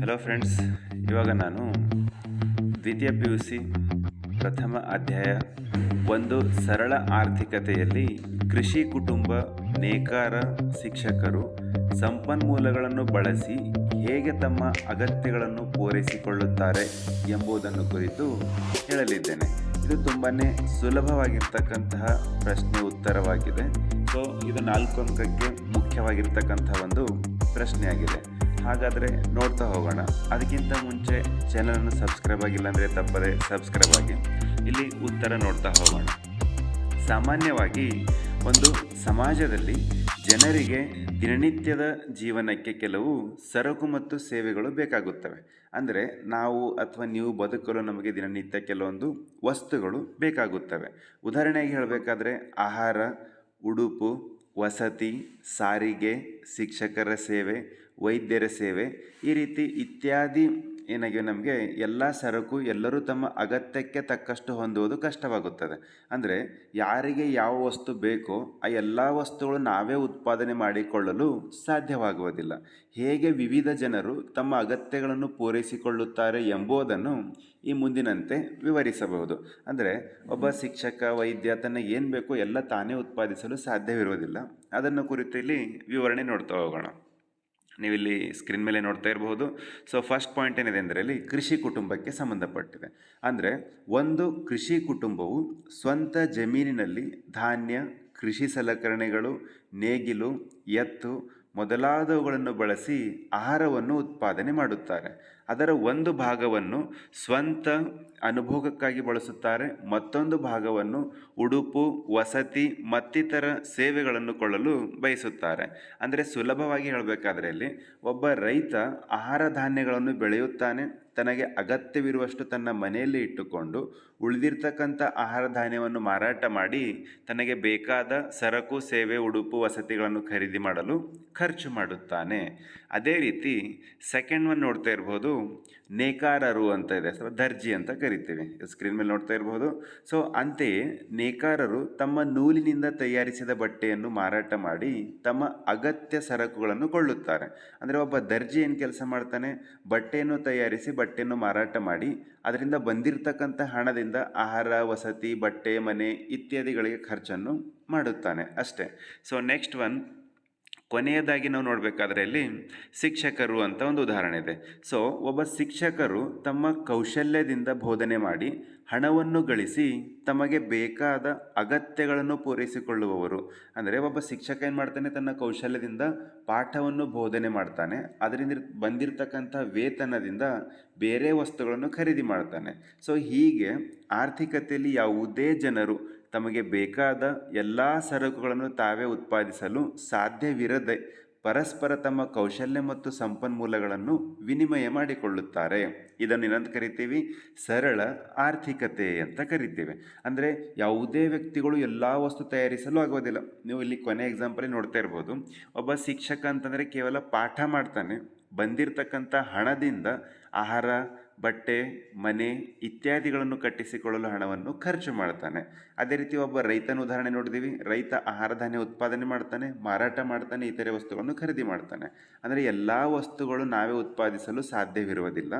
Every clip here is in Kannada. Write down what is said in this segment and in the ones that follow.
ಹಲೋ ಫ್ರೆಂಡ್ಸ್ ಇವಾಗ ನಾನು ದ್ವಿತೀಯ ಪಿ ಯು ಸಿ ಪ್ರಥಮ ಅಧ್ಯಾಯ ಒಂದು ಸರಳ ಆರ್ಥಿಕತೆಯಲ್ಲಿ ಕೃಷಿ ಕುಟುಂಬ, ನೇಕಾರ, ಶಿಕ್ಷಕರು ಸಂಪನ್ಮೂಲಗಳನ್ನು ಬಳಸಿ ಹೇಗೆ ತಮ್ಮ ಅಗತ್ಯಗಳನ್ನು ಪೂರೈಸಿಕೊಳ್ಳುತ್ತಾರೆ ಎಂಬುದನ್ನು ಕುರಿತು ಹೇಳಲಿದ್ದೇನೆ. ಇದು ತುಂಬಾ ಸುಲಭವಾಗಿರ್ತಕ್ಕಂತಹ ಪ್ರಶ್ನೆ ಉತ್ತರವಾಗಿದೆ. ಸೊ ಇದು ನಾಲ್ಕು ಅಂಕಕ್ಕೆ ಮುಖ್ಯವಾಗಿರ್ತಕ್ಕಂಥ ಒಂದು ಪ್ರಶ್ನೆಯಾಗಿದೆ. ಹಾಗಾದರೆ ನೋಡ್ತಾ ಹೋಗೋಣ. ಅದಕ್ಕಿಂತ ಮುಂಚೆ ಚಾನಲನ್ನು ಸಬ್ಸ್ಕ್ರೈಬ್ ಆಗಿಲ್ಲ ಅಂದರೆ ತಪ್ಪದೆ ಸಬ್ಸ್ಕ್ರೈಬ್ ಆಗಿ. ಇಲ್ಲಿ ಉತ್ತರ ನೋಡ್ತಾ ಹೋಗೋಣ. ಸಾಮಾನ್ಯವಾಗಿ ಒಂದು ಸಮಾಜದಲ್ಲಿ ಜನರಿಗೆ ದಿನನಿತ್ಯದ ಜೀವನಕ್ಕೆ ಕೆಲವು ಸರಕು ಮತ್ತು ಸೇವೆಗಳು ಬೇಕಾಗುತ್ತವೆ. ಅಂದರೆ ನಾವು ಅಥವಾ ನೀವು ಬದುಕಲು ನಮಗೆ ದಿನನಿತ್ಯ ಕೆಲವೊಂದು ವಸ್ತುಗಳು ಬೇಕಾಗುತ್ತವೆ. ಉದಾಹರಣೆಗೆ ಹೇಳಬೇಕಾದ್ರೆ ಆಹಾರ, ಉಡುಪು ವಸತಿ ಸಾರಿಗೆ ಶಿಕ್ಷಕರ ಸೇವೆ ವೈದ್ಯರ ಸೇವೆ ಈ ರೀತಿ ಇತ್ಯಾದಿ ಏನಾಗಿವೆ ನಮಗೆ ಎಲ್ಲ ಸರಕು ಎಲ್ಲರೂ ತಮ್ಮ ಅಗತ್ಯಕ್ಕೆ ತಕ್ಕಷ್ಟು ಹೊಂದುವುದು ಕಷ್ಟವಾಗುತ್ತದೆ. ಅಂದರೆ ಯಾರಿಗೆ ಯಾವ ವಸ್ತು ಬೇಕೋ ಆ ಎಲ್ಲ ವಸ್ತುಗಳು ನಾವೇ ಉತ್ಪಾದನೆ ಮಾಡಿಕೊಳ್ಳಲು ಸಾಧ್ಯವಾಗುವುದಿಲ್ಲ. ಹೇಗೆ ವಿವಿಧ ಜನರು ತಮ್ಮ ಅಗತ್ಯಗಳನ್ನು ಪೂರೈಸಿಕೊಳ್ಳುತ್ತಾರೆ ಎಂಬುದನ್ನು ಈ ಮುಂದಿನಂತೆ ವಿವರಿಸಬಹುದು. ಅಂದರೆ ಒಬ್ಬ ಶಿಕ್ಷಕ, ವೈದ್ಯ, ತನ್ನ ಏನು ಬೇಕೋ ಎಲ್ಲ ತಾನೇ ಉತ್ಪಾದಿಸಲು ಸಾಧ್ಯವಿರುವುದಿಲ್ಲ. ಅದನ್ನು ಕುರಿತು ಇಲ್ಲಿ ವಿವರಣೆ ನೋಡ್ತಾ ಹೋಗೋಣ. ನೀವಿಲ್ಲಿ ಸ್ಕ್ರೀನ್ ಮೇಲೆ ನೋಡ್ತಾ ಇರಬಹುದು. ಸೊ ಫಸ್ಟ್ ಪಾಯಿಂಟ್ ಏನಿದೆ ಅಂದರೆ ಇಲ್ಲಿ ಕೃಷಿ ಕುಟುಂಬಕ್ಕೆ ಸಂಬಂಧಪಟ್ಟಿದೆ. ಅಂದರೆ ಒಂದು ಕೃಷಿ ಕುಟುಂಬವು ಸ್ವಂತ ಜಮೀನಿನಲ್ಲಿ ಧಾನ್ಯ, ಕೃಷಿ ಸಲಕರಣೆಗಳು, ನೇಗಿಲು, ಎತ್ತು ಮೊದಲಾದವುಗಳನ್ನು ಬಳಸಿ ಆಹಾರವನ್ನು ಉತ್ಪಾದನೆ ಮಾಡುತ್ತಾರೆ. ಅದರ ಒಂದು ಭಾಗವನ್ನು ಸ್ವಂತ ಅನುಭೋಗಕ್ಕಾಗಿ ಬಳಸುತ್ತಾರೆ. ಮತ್ತೊಂದು ಭಾಗವನ್ನು ಉಡುಪು, ವಸತಿ, ಮತ್ತಿತರ ಸೇವೆಗಳನ್ನು ಕೊಳ್ಳಲು ಬಯಸುತ್ತಾರೆ. ಅಂದರೆ ಸುಲಭವಾಗಿ ಹೇಳಬೇಕಾದ್ರೆ ಇಲ್ಲಿ ಒಬ್ಬ ರೈತ ಆಹಾರ ಧಾನ್ಯಗಳನ್ನು ಬೆಳೆಯುತ್ತಾನೆ. ತನಗೆ ಅಗತ್ಯವಿರುವಷ್ಟು ತನ್ನ ಮನೆಯಲ್ಲಿ ಇಟ್ಟುಕೊಂಡು ಉಳಿದಿರ್ತಕ್ಕಂಥ ಆಹಾರ ಧಾನ್ಯವನ್ನು ಮಾರಾಟ ಮಾಡಿ ತನಗೆ ಬೇಕಾದ ಸರಕು, ಸೇವೆ, ಉಡುಪು, ವಸತಿಗಳನ್ನು ಖರೀದಿ ಮಾಡಲು ಖರ್ಚು ಮಾಡುತ್ತಾನೆ. ಅದೇ ರೀತಿ ಸೆಕೆಂಡ್ ಒನ್ ನೋಡ್ತಾ ಇರ್ಬೋದು, ನೇಕಾರರು ಅಂತ ಇದೆ. ಅಥವಾ ದರ್ಜಿ ಅಂತ ಕರಿತೀವಿ. ಸ್ಕ್ರೀನ್ ಮೇಲೆ ನೋಡ್ತಾ ಇರ್ಬೋದು. ಸೊ ಅಂತೆಯೇ ನೇಕಾರರು ತಮ್ಮ ನೂಲಿನಿಂದ ತಯಾರಿಸಿದ ಬಟ್ಟೆಯನ್ನು ಮಾರಾಟ ಮಾಡಿ ತಮ್ಮ ಅಗತ್ಯ ಸರಕುಗಳನ್ನು ಕೊಳ್ಳುತ್ತಾರೆ. ಅಂದರೆ ಒಬ್ಬ ದರ್ಜಿ ಏನು ಕೆಲಸ ಮಾಡ್ತಾನೆ? ಬಟ್ಟೆಯನ್ನು ತಯಾರಿಸಿ ಬಟ್ಟೆಯನ್ನು ಮಾರಾಟ ಮಾಡಿ, ಅದರಿಂದ ಬಂದಿರತಕ್ಕಂಥ ಹಣದಿಂದ ಆಹಾರ, ವಸತಿ, ಬಟ್ಟೆ, ಮನೆ ಇತ್ಯಾದಿಗಳಿಗೆ ಖರ್ಚನ್ನು ಮಾಡುತ್ತಾನೆ ಅಷ್ಟೇ. ಸೊ ನೆಕ್ಸ್ಟ್ ಒನ್ ಕೊನೆಯದಾಗಿ ನಾವು ನೋಡಬೇಕಾದ್ರೆ ಇಲ್ಲಿ ಶಿಕ್ಷಕರು ಅಂತ ಒಂದು ಉದಾಹರಣೆ ಇದೆ. ಸೊ ಒಬ್ಬ ಶಿಕ್ಷಕರು ತಮ್ಮ ಕೌಶಲ್ಯದಿಂದ ಬೋಧನೆ ಮಾಡಿ ಹಣವನ್ನು ಗಳಿಸಿ ತಮಗೆ ಬೇಕಾದ ಅಗತ್ಯಗಳನ್ನು ಪೂರೈಸಿಕೊಳ್ಳುವವರು. ಅಂದರೆ ಒಬ್ಬ ಶಿಕ್ಷಕ ಏನು ಮಾಡ್ತಾನೆ? ತನ್ನ ಕೌಶಲ್ಯದಿಂದ ಪಾಠವನ್ನು ಬೋಧನೆ ಮಾಡ್ತಾನೆ. ಅದರಿಂದ ಬಂದಿರತಕ್ಕಂಥ ವೇತನದಿಂದ ಬೇರೆ ವಸ್ತುಗಳನ್ನು ಖರೀದಿ ಮಾಡ್ತಾನೆ. ಸೊ ಹೀಗೆ ಆರ್ಥಿಕತೆಯಲ್ಲಿ ಯಾವುದೇ ಜನರು ತಮಗೆ ಬೇಕಾದ ಎಲ್ಲ ಸರಕುಗಳನ್ನು ತಾವೇ ಉತ್ಪಾದಿಸಲು ಸಾಧ್ಯವಿರದೆ ಪರಸ್ಪರ ತಮ್ಮ ಕೌಶಲ್ಯ ಮತ್ತು ಸಂಪನ್ಮೂಲಗಳನ್ನು ವಿನಿಮಯ ಮಾಡಿಕೊಳ್ಳುತ್ತಾರೆ. ಇದನ್ನು ಏನಂತ ಕರಿತೀವಿ? ಸರಳ ಆರ್ಥಿಕತೆ ಅಂತ ಕರಿತೇವೆ. ಅಂದರೆ ಯಾವುದೇ ವ್ಯಕ್ತಿಗಳು ಎಲ್ಲ ವಸ್ತು ತಯಾರಿಸಲು ಆಗೋದಿಲ್ಲ. ನೀವು ಇಲ್ಲಿ ಕೊನೆ ಎಕ್ಸಾಂಪಲ್ ನೋಡ್ತಾ ಇರ್ಬೋದು. ಒಬ್ಬ ಶಿಕ್ಷಕ ಅಂತಂದರೆ ಕೇವಲ ಪಾಠ ಮಾಡ್ತಾನೆ. ಬಂದಿರತಕ್ಕಂಥ ಹಣದಿಂದ ಆಹಾರ ಬಟ್ಟೆ, ಮನೆ ಇತ್ಯಾದಿಗಳನ್ನು ಕಟ್ಟಿಸಿಕೊಳ್ಳಲು ಹಣವನ್ನು ಖರ್ಚು ಮಾಡ್ತಾನೆ. ಅದೇ ರೀತಿ ಒಬ್ಬ ರೈತನ ಉದಾಹರಣೆ ನೋಡಿದ್ದೀವಿ ರೈತ ಆಹಾರ ಧಾನ್ಯ ಉತ್ಪಾದನೆ ಮಾಡ್ತಾನೆ, ಮಾರಾಟ ಮಾಡ್ತಾನೆ, ಇತರೆ ವಸ್ತುಗಳನ್ನು ಖರೀದಿ ಮಾಡ್ತಾನೆ. ಅಂದರೆ ಎಲ್ಲ ವಸ್ತುಗಳು ನಾವೇ ಉತ್ಪಾದಿಸಲು ಸಾಧ್ಯವಿರುವುದಿಲ್ಲ.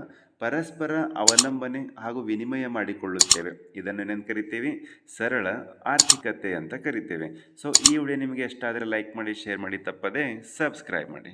ಪರಸ್ಪರ ಅವಲಂಬನೆ ಹಾಗೂ ವಿನಿಮಯ ಮಾಡಿಕೊಳ್ಳುತ್ತೇವೆ. ಇದನ್ನು ಏನೇನು ಕರಿತೀವಿ ಸರಳ, ಆರ್ಥಿಕತೆ ಅಂತ ಕರಿತೇವೆ. ಸೊ ಈ ವಿಡಿಯೋ ನಿಮಗೆ ಎಷ್ಟಾದರೆ ಲೈಕ್ ಮಾಡಿ ಶೇರ್ ಮಾಡಿ, ತಪ್ಪದೆ ಸಬ್ಸ್ಕ್ರೈಬ್ ಮಾಡಿ.